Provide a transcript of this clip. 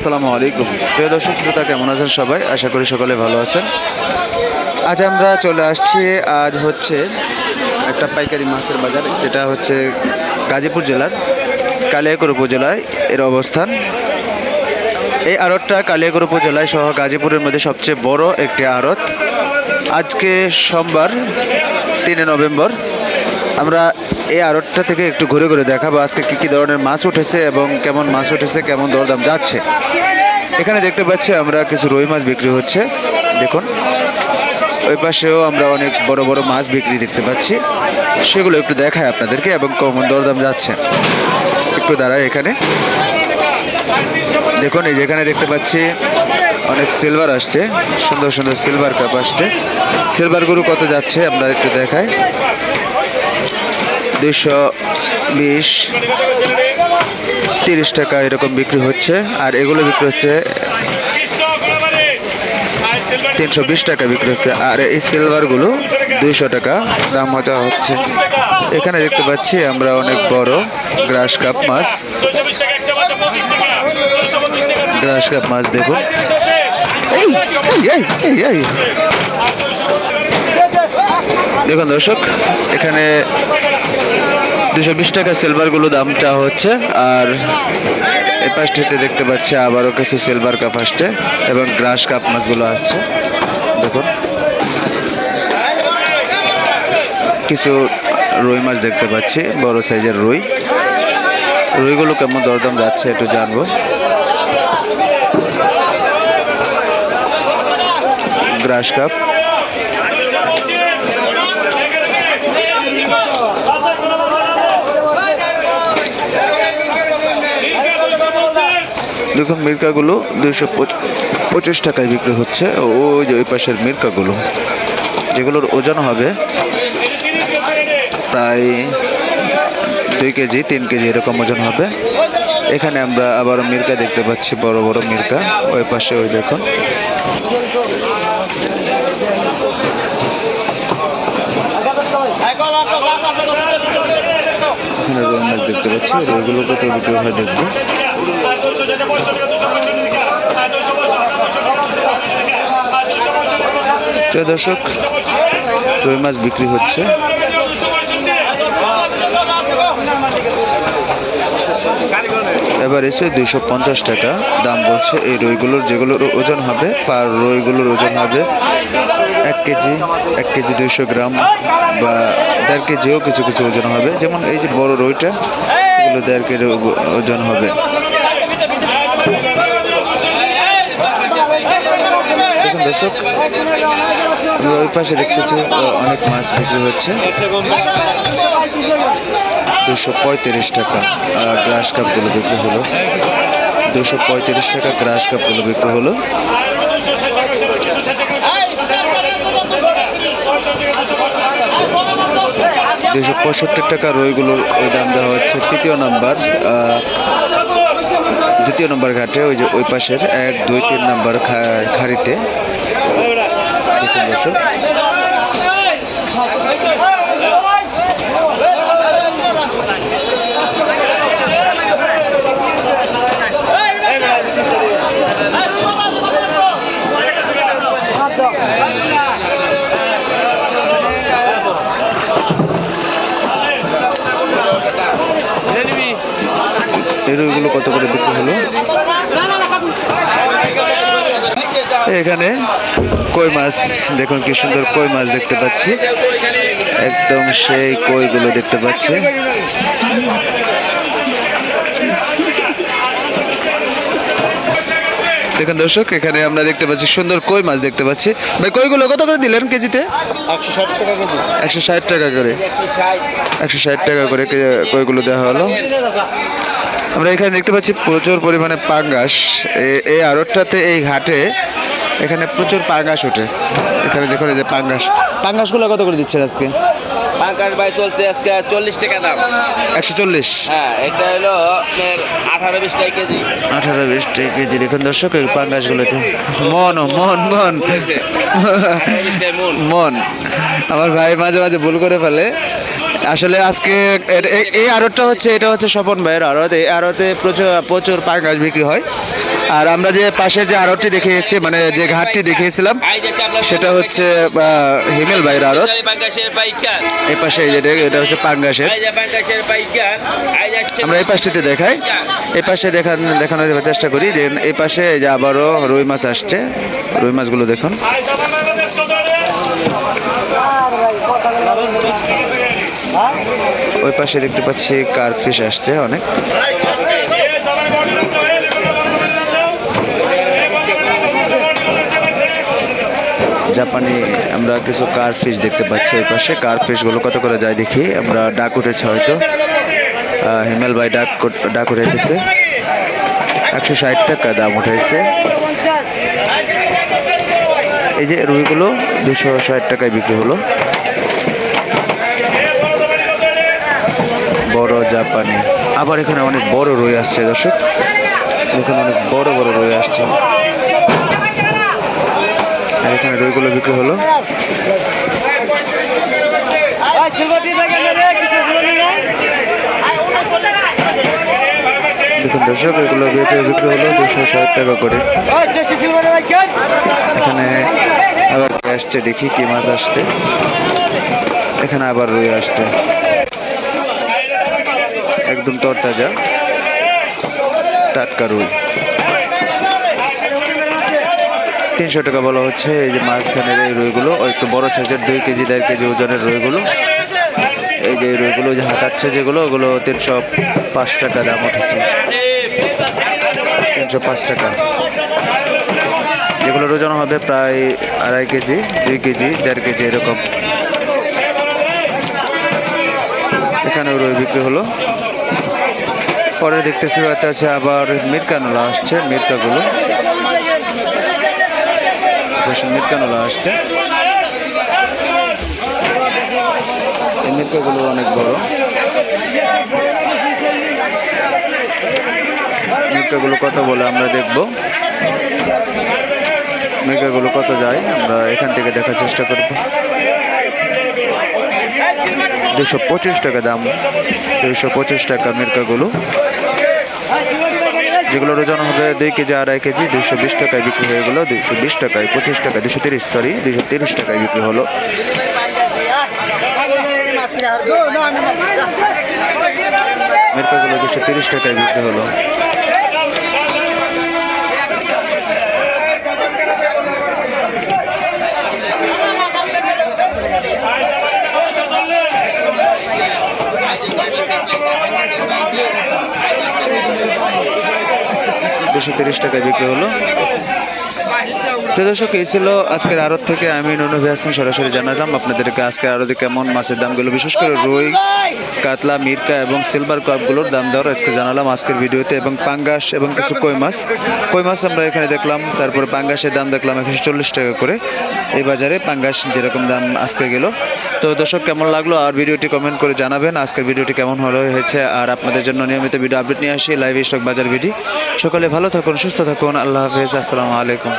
আসসালামু আলাইকুম। প্রিয় দর্শক, শ্রোতা কেমন আছেন সবাই? আশা করি সকলে ভালো আছেন। আজ আমরা চলে আসছি, আজ হচ্ছে একটা পাইকারি মাছের বাজার, যেটা হচ্ছে গাজীপুর জেলার কালিয়াকৈর উপজেলায় এর অবস্থান। এই আড়তটা কালিয়াকৈর উপজেলায় সহ গাজীপুরের মধ্যে সবচেয়ে বড় একটি আড়ত। আজকে সোমবার, তিনে নভেম্বর। আমরা এই আড়তটা থেকে একটু ঘুরে ঘুরে দেখাবো আজকে কী কী ধরনের মাছ উঠেছে এবং কেমন মাছ উঠেছে, কেমন দরদাম যাচ্ছে। এখানে দেখতে পাচ্ছি আমরা কিছু রুই মাছ বিক্রি হচ্ছে, দেখুন। ওই পাশেও আমরা অনেক বড় বড় মাছ বিক্রি দেখতে পাচ্ছি। সেগুলো একটু দেখায় আপনাদেরকে এবং কেমন দরদাম যাচ্ছে। একটু দাঁড়ায় এখানে। দেখুন, এই যেখানে দেখতে পাচ্ছি অনেক সিলভার আসছে, সুন্দর সুন্দর সিলভার কাপ আসছে। সিলভার গরু কত যাচ্ছে আমরা একটু দেখাই। দুইশো বিশ, তিরিশ টাকা এরকম বিক্রি হচ্ছে। আর এগুলো বিক্রি হচ্ছে তিনশো বিশ টাকা বিক্রি হচ্ছে। আর এই সিলভারগুলো দুইশো টাকা দাম হতে হচ্ছে। এখানে দেখতে পাচ্ছি আমরা অনেক বড় গ্রাস কাপ মাছ। গ্রাস কাপ মাছ এই। দেখুন দর্শক, এখানে দুশো বিশ টাকা সিলভারগুলো দামটা হচ্ছে। আর এই পাশটিতে দেখতে পাচ্ছি আবারও কিছু সিলভার কাপ আসছে এবং গ্রাস কাপ মাছগুলো আসছে। দেখুন। কিছু রুই মাছ দেখতে পাচ্ছি, বড় সাইজের রুই। রুইগুলো কেমন দরদাম যাচ্ছে একটু জানব। গ্রাস কাপ দেখুন, মির্কাগুলো দুইশো পঁচিশ টাকায় বিক্রি হচ্ছে। ওই যে ওই পাশের মির্কাগুলো, যেগুলোর ওজন হবে প্রায় দুই কেজি, তিন কেজি এরকম ওজন হবে। এখানে আমরা আবার মির্কা দেখতে পাচ্ছি, বড় বড় মির্কা। ওই পাশে ওই দেখুন। দেখতে পাচ্ছি রুইগুলো কত বিক্রি হয় দেখব। প্রিয় দর্শক, রুই মাছ বিক্রি হচ্ছে। এবার এসে দুইশো পঞ্চাশ টাকা। দাম বলছে এই রুইগুলোর যেগুলোর ওজন হবে, পার রুইগুলোর ওজন হবে এক কেজি এক কেজি দুইশো গ্রাম বা দেড় কেজিও কিছু কিছু ওজন হবে। যেমন এই যে বড় রুইটা এগুলো দেড় কেজি ওজন হবে। দর্শক, আমরা ওই পাশে দেখতেছি অনেক মাছ বিক্রি হচ্ছে। দুশো পঁয়ত্রিশ টাকা গ্রাস কাপগুলো বিক্রি হলো। দুশো পঁয়ত্রিশ টাকা গ্রাস কাপগুলো বিক্রি হলো। দুশো পঁয়ষট্টি টাকা রইগুলোর ওই দাম দেওয়া হচ্ছে। তৃতীয় নাম্বার দ্বিতীয় নম্বর ঘাটে, ওই যে ওই পাশের এক, দুই, তিন নম্বর খাড়িতে। দর্শক এই রুইগুলো কত করে বিক্রি হলো এখানে। কই মাছ? দেখুন কি সুন্দর কই মাছ দেখতে পাচ্ছি। একদম সেই কইগুলো দেখতে পাচ্ছি। দেখুন দর্শক এখানে আমরা দেখতে পাচ্ছি সুন্দর কই মাছ দেখতে পাচ্ছি। ভাই কইগুলো কত করে দিলেন কেজিতে? একশো ষাট টাকা করে। একশো ষাট টাকা করে কইগুলো দেওয়া হলো। আমরা এখানে দেখতে পাচ্ছি প্রচুর পরিমাণে পাঙ্গাস। এই আড়তটাতে এই ঘাটে এখানে প্রচুর পাঙ্গাস ওঠে। এখানে দেখুন এই যে পাঙ্গাস। পাঙ্গাসগুলো কত করে দিচ্ছেন আজকে? পাঙ্কাশ ভাই চলছে আজকে চল্লিশ টাকা দাম। একশো চল্লিশ? হ্যাঁ এটা হলো আঠারো বিশ টাকা কেজি। আঠারো বিশ টাকা কেজি। দেখুন দর্শক এই পাঙ্গাসগুলোতে মন মন মন। টাকা মন। মন। আমার ভাই মাঝে মাঝে ভুল করে ফেলে। আসলে আজকে এই আড়তটা হচ্ছে এটা হচ্ছে স্বপন ভাইয়ের আড়ত। এই আড়তে প্রচুর প্রচুর পাঙ্গাস বিক্রি হয়। আর আমরা যে পাশে যে আড়তটি দেখিয়েছি মানে যে ঘাটটি দেখিয়েছিলাম, সেটা হচ্ছে হিমেল ভাইয়ের আড়ত। এই পাশে এটা হচ্ছে পাঙ্গাসের। আমরা এই পাশটিতে দেখাই। এই পাশে দেখান দেখানোর চেষ্টা করি, যে এই পাশে যে আবারও রুই মাছ আসছে। রুই মাছগুলো দেখুন। ওই পাশে দেখতে পাচ্ছি কারফিশ আসছে অনেক। জাপানি আমরা কিছু কার ফিশ দেখতে পাচ্ছি ওই পাশে। কার ফিশগুলো কত করে যায় দেখি? আমরা ডাক উঠেছে হয়তো। হিমেল ভাই ডাক ডাক উঠাইতেছে। একশো ষাট টাকা দাম উঠাইছে। এই যে রুইগুলো দুশো ষাট টাকায় বিক্রি হলো। বড় জাপানি। আবার এখানে অনেক বড় রুই আসছে দর্শক। এখানে অনেক বড় বড় রুই আসছে। এখানে রুইগুলো বিক্রি হলো। দেখুন দর্শক এগুলো বিক্রি বিক্রি হলো দুশো ষাট টাকা করে। এখানে আবার আসছে দেখি কি মাছ আসছে। এখানে আবার রুই আসছে। একদম তরতাজা টাটকা রুই। তিনশো টাকা বলা হচ্ছে। এই যে মাঝখানের এই রুইগুলো একটু বড় সাইজের দুই কেজি, দেড় কেজি ওজনের রুইগুলো। এই যে রুইগুলো যে হাতাচ্ছে যেগুলো, ওগুলো তিনশো পাঁচ টাকা দাম উঠেছে। তিনশো পাঁচ টাকা। যেগুলোর ওজন হবে প্রায় আড়াই কেজি, দুই কেজি, দেড় কেজি এরকম। এখানে রুই বিক্রি হলো। পরে দেখতেছি একটা আছে আবার মিরকানোলা আসছে, মিরকাগুলো। বেশ মিরকানোলা আসছে এই মিরকাগুলো অনেক বড় মিরকাগুলো কত বলে আমরা দেখব। মিরকাগুলো কত যায়, আমরা এখান থেকে দেখার চেষ্টা করব। দুশো পঁচিশ টাকা দাম, দুশো পঁচিশ টাকা মিরকাগুলো যেগুলোর ওজন হবে দুই কেজি আড়াই কেজি দুইশো বিশ টাকায় বিক্রি হয়ে গেলো, দুইশো বিশ টাকায় পঁচিশ টাকায় দুশো তিরিশ সরি দুইশো তিরিশ টাকায় বিক্রি হলো। মিরকাগুলো দুশো তিরিশ টাকায় বিক্রি হলো। দুশো তিরিশ টাকায় বিক্রি হলো। দর্শক, এই ছিল আজকের আড়ত থেকে আমি নুনবি হাসান সরাসরি জানালাম আপনাদেরকে আজকের আড়তে কেমন মাছের দামগুলো, বিশেষ করে রুই, কাতলা, মিরকা এবং সিলভার কাপগুলোর দাম দেওয়ার আজকে জানালাম আজকের ভিডিওতে এবং পাঙ্গাস এবং কিছু কই মাছ। কই মাছ আমরা এখানে দেখলাম, তারপরে পাঙ্গাসের দাম দেখলাম একশো চল্লিশ টাকা করে। এই বাজারে পাঙ্গাস যেরকম দাম আজকে গেল তো দর্শক, কেমন লাগল? আর ভিডিওটি কমেন্ট করে জানাবেন। আজকের ভিডিওটি কেমন হলো, হয়েছে, আর আপনাদের জন্য নিয়মিত ভিডিও আপডেট নিয়ে আসি লাইভ স্টক বাজার ভিডিও সকালে ভালো থাকুন, সুস্থ থাকুন। আল্লাহ হাফেজ, আসসালামু আলাইকুম।